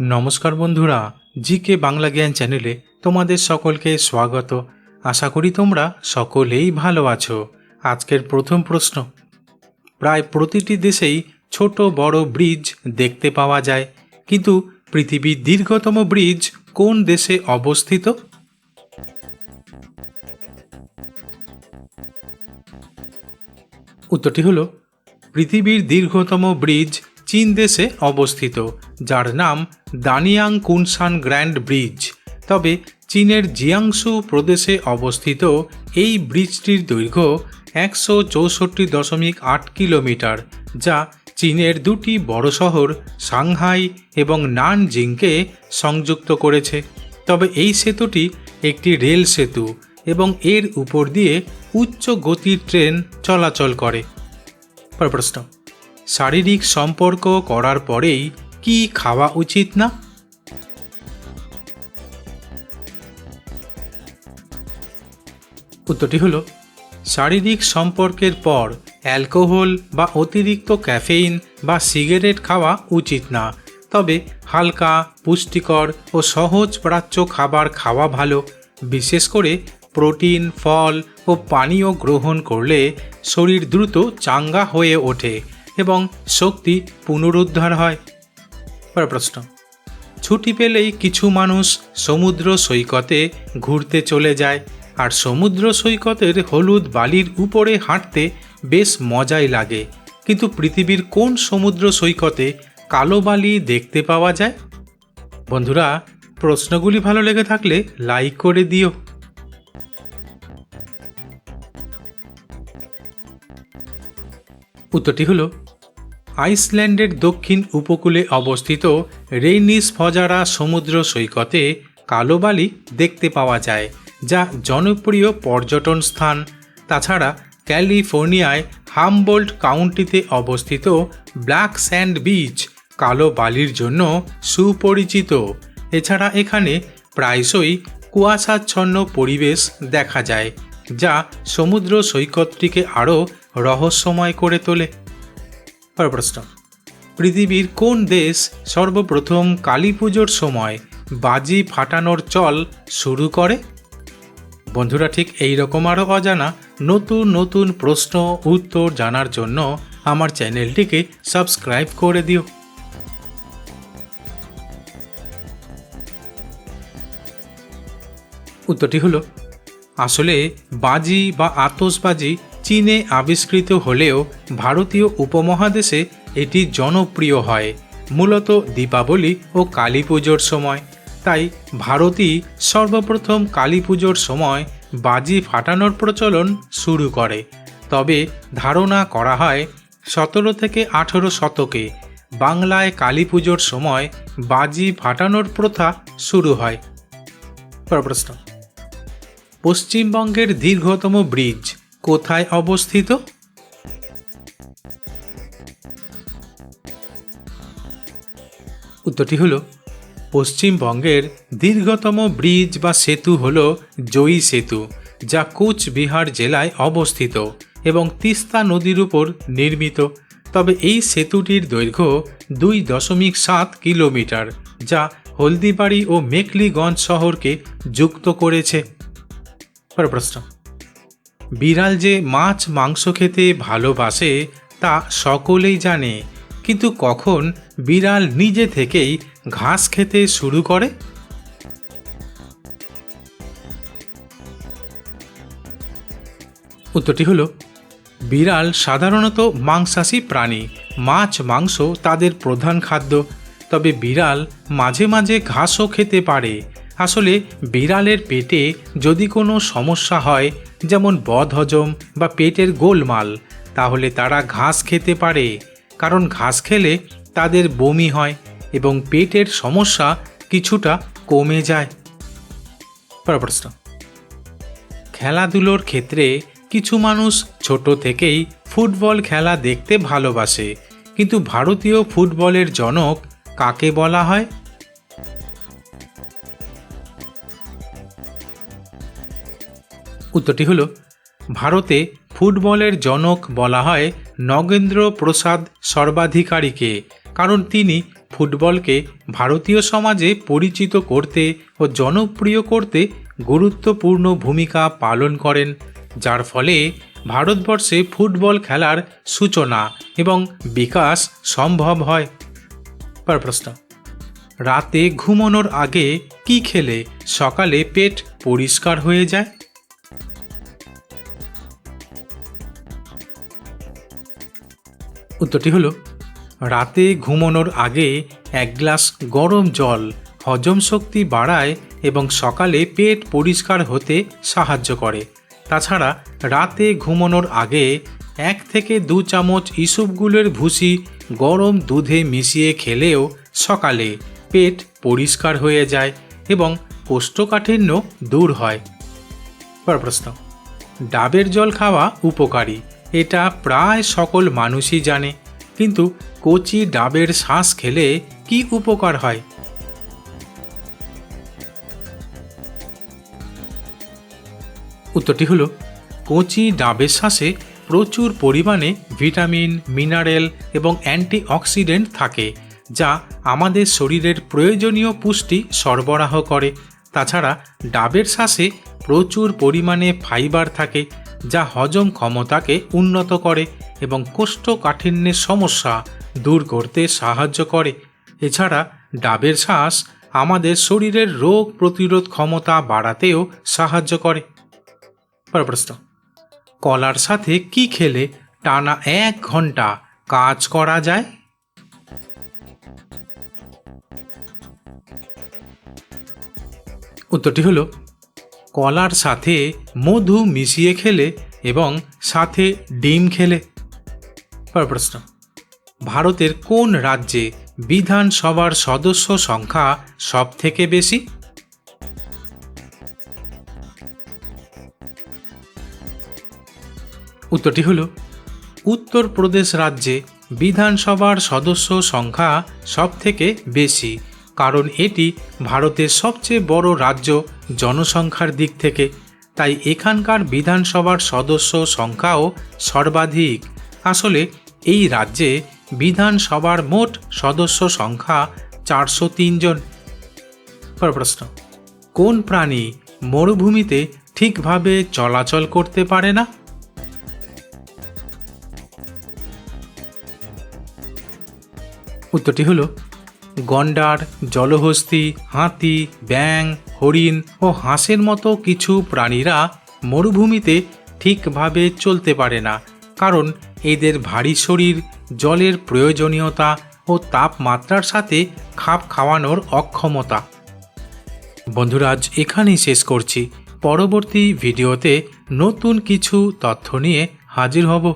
নমস্কার বন্ধুরা জি কে বাংলা জ্ঞান চ্যানেলে তোমাদের সকলকে স্বাগত। আশা করি তোমরা সকলেই ভালো আছো। আজকের প্রথম প্রশ্ন। প্রায় প্রতিটি দেশেই ছোট বড় ব্রিজ দেখতে পাওয়া যায়, কিন্তু পৃথিবীর দীর্ঘতম ব্রিজ কোন দেশে অবস্থিত? উত্তরটি হলো, পৃথিবীর দীর্ঘতম ব্রিজ চীন দেশে অবস্থিত, যার নাম দানিয়াং কুনসান গ্র্যান্ড ব্রিজ। তবে চীনের জিয়াংসু প্রদেশে অবস্থিত এই ব্রিজটির দৈর্ঘ্য একশো চৌষট্টি দশমিক আট কিলোমিটার, যা চীনের দুটি বড় শহর সাংহাই এবং নানজিংকে সংযুক্ত করেছে। তবে এই সেতুটি একটি রেল সেতু এবং এর উপর দিয়ে উচ্চ গতির ট্রেন চলাচল করে। প্রশ্ন। শারীরিক সম্পর্ক করার পরেই কি খাওয়া উচিত না? উত্তরটি হলো, শারীরিক সম্পর্কের পর অ্যালকোহল বা অতিরিক্ত ক্যাফেইন বা সিগারেট খাওয়া উচিত না। তবে হালকা, পুষ্টিকর ও সহজ প্রাচ্য খাবার খাওয়া ভালো। বিশেষ করে প্রোটিন, ফল ও পানীয় গ্রহণ করলে শরীর দ্রুত চাঙ্গা হয়ে ওঠে। এবং শক্তি পুনরুদ্ধার হয়। প্রশ্ন। ছুটি পেলেই কিছু মানুষ সমুদ্র সৈকতে ঘুরতে চলে যায় আর সমুদ্র সৈকতের হলুদ বালির উপরে হাঁটতে বেশ মজাই লাগে। কিন্তু পৃথিবীর কোন সমুদ্র সৈকতে কালো বালি দেখতে পাওয়া যায়? বন্ধুরা, প্রশ্নগুলি ভালো লেগে থাকলে লাইক করে দিও। উত্তরটি হল আইসল্যান্ডের দক্ষিণ উপকূলে অবস্থিত রেইনিস ফজারা সমুদ্র সৈকতে কালো বালি দেখতে পাওয়া যায়, যা জনপ্রিয় পর্যটন স্থান। তাছাড়া ক্যালিফোর্নিয়ায় হামবোল্ট কাউন্টিতে অবস্থিত ব্ল্যাক স্যান্ড বিচ কালো বালির জন্য সুপরিচিত। এছাড়া এখানে প্রায়শই কুয়াশাচ্ছন্ন পরিবেশ দেখা যায়, যা সমুদ্র সৈকতটিকে আরও রহস্যময় করে তোলে। পরের প্রশ্ন পৃথিবীর কোন দেশ সর্বপ্রথম কালী পুজোর সময় বাজি ফাটানোর চল শুরু করে? বন্ধুরা, ঠিক এই রকম আরও অজানা নতুন নতুন প্রশ্ন, উত্তর জানার জন্য আমার চ্যানেলটিকে সাবস্ক্রাইব করে দিও। উত্তরটি হলো, আসলে বাজি বা আতসবাজি চীনে আবিষ্কৃত হলেও ভারতীয় উপমহাদেশে এটি জনপ্রিয় হয় মূলত দীপাবলি ও কালী পুজোর সময়। তাই ভারতই সর্বপ্রথম কালী পুজোর সময় বাজি ফাটানোর প্রচলন শুরু করে। তবে ধারণা করা হয় সতেরো থেকে আঠেরো শতকে বাংলায় কালী পুজোর সময় বাজি ফাটানোর প্রথা শুরু হয়। প্রশ্ন। পশ্চিমবঙ্গের দীর্ঘতম ব্রিজ কোথায় অবস্থিত? উত্তরটি হলো, পশ্চিমবঙ্গের দীর্ঘতম ব্রিজ বা সেতু হল জয়ী সেতু, যা কোচবিহার জেলায় অবস্থিত এবং তিস্তা নদীর উপর নির্মিত। তবে এই সেতুটির দৈর্ঘ্য দুই দশমিক সাত কিলোমিটার, যা হলদিবাড়ি ও মেকলিগঞ্জ শহরকে যুক্ত করেছে। প্রশ্ন। বিড়াল যে মাছ মাংস খেতে ভালোবাসে, তা সকলেই জানে। কিন্তু কখন বিড়াল নিজে থেকেই ঘাস খেতে শুরু করে? উত্তরটি হলো, বিড়াল সাধারণত মাংসাশী প্রাণী। মাছ মাংস তাদের প্রধান খাদ্য। তবে বিড়াল মাঝে মাঝে ঘাসও খেতে পারে। আসলে বিড়ালের পেটে যদি কোনো সমস্যা হয়, যেমন বদহজম বা পেটের গোলমাল, তাহলে তারা ঘাস খেতে পারে। কারণ ঘাস খেলে তাদের বমি হয় এবং পেটের সমস্যা কিছুটা কমে যায়। প্রশ্ন। খেলাধুলোর ক্ষেত্রে কিছু মানুষ ছোট থেকেই ফুটবল খেলা দেখতে ভালোবাসে, কিন্তু ভারতীয় ফুটবলের জনক কাকে বলা হয়? উত্তরটি হলো, ভারতে ফুটবলের জনক বলা হয় নগেন্দ্র প্রসাদ সর্বাধিকারীকে, কারণ তিনি ফুটবলকে ভারতীয় সমাজে পরিচিত করতে ও জনপ্রিয় করতে গুরুত্বপূর্ণ ভূমিকা পালন করেন, যার ফলে ভারতবর্ষে ফুটবল খেলার সূচনা এবং বিকাশ সম্ভব হয়। পর প্রশ্ন, রাতে ঘুমানোর আগে কি খেলে সকালে পেট পরিষ্কার হয়ে যায়? উত্তরটি হলো, রাতে ঘুমানোর আগে এক গ্লাস গরম জল হজম শক্তি বাড়ায় এবং সকালে পেট পরিষ্কার হতে সাহায্য করে। তাছাড়া রাতে ঘুমানোর আগে এক থেকে দু চামচ ইসুপগুলের ভুসি গরম দুধে মিশিয়ে খেলেও সকালে পেট পরিষ্কার হয়ে যায় এবং কোষ্ঠকাঠিন্য দূর হয়। পর প্রশ্ন, ডাবের জল খাওয়া উপকারী? এটা প্রায় সকল মানুষই জানে। কিন্তু কচি ডাবের শ্বাস খেলে কি উপকার হয়? উত্তরটি হলো, কচি ডাবের শ্বাসে প্রচুর পরিমাণে ভিটামিন, মিনারেল এবং অ্যান্টিঅক্সিডেন্ট থাকে, যা আমাদের শরীরের প্রয়োজনীয় পুষ্টি সরবরাহ করে। তাছাড়া ডাবের শ্বাসে প্রচুর পরিমাণে ফাইবার থাকে যা হজম ক্ষমতাকে উন্নত করে এবং কোষ্ঠকাঠিন্যের সমস্যা দূর করতে সাহায্য করে। এছাড়া ডাবের শ্বাস আমাদের শরীরের রোগ প্রতিরোধ ক্ষমতা বাড়াতেও সাহায্য করে। প্রশ্ন, কলার সাথে কি খেলে টানা এক ঘণ্টা কাজ করা যায়? উত্তরটি হলো কলার সাথে মধু মিশিয়ে খেলে এবং সাথে ডিম খেলে। প্রশ্ন। ভারতের কোন রাজ্যে বিধানসভার সদস্য সংখ্যা সব থেকে বেশি? উত্তরটি হল, উত্তরপ্রদেশ রাজ্যে বিধানসভার সদস্য সংখ্যা সব থেকে বেশি। কারণ এটি ভারতের সবচেয়ে বড় রাজ্য জনসংখ্যার দিক থেকে। তাই এখানকার বিধানসভার সদস্য সংখ্যাও সর্বাধিক। আসলে এই রাজ্যে বিধানসভার মোট সদস্য সংখ্যা চারশো জন। পর প্রশ্ন, কোন প্রাণী মরুভূমিতে ঠিকভাবে চলাচল করতে পারে না? উত্তরটি হলো গন্ডার, জলহস্তি, হাতি, ব্যাং, হরিণ ও হাঁসের মতো কিছু প্রাণীরা মরুভূমিতে ঠিকভাবে চলতে পারে না কারণ এদের ভারী শরীর, জলের প্রয়োজনীয়তা ও তাপমাত্রার সাথে খাপ খাওয়ানোর অক্ষমতা। বন্ধুরাজ এখানেই শেষ করছি। পরবর্তী ভিডিওতে নতুন কিছু তথ্য নিয়ে হাজির হব।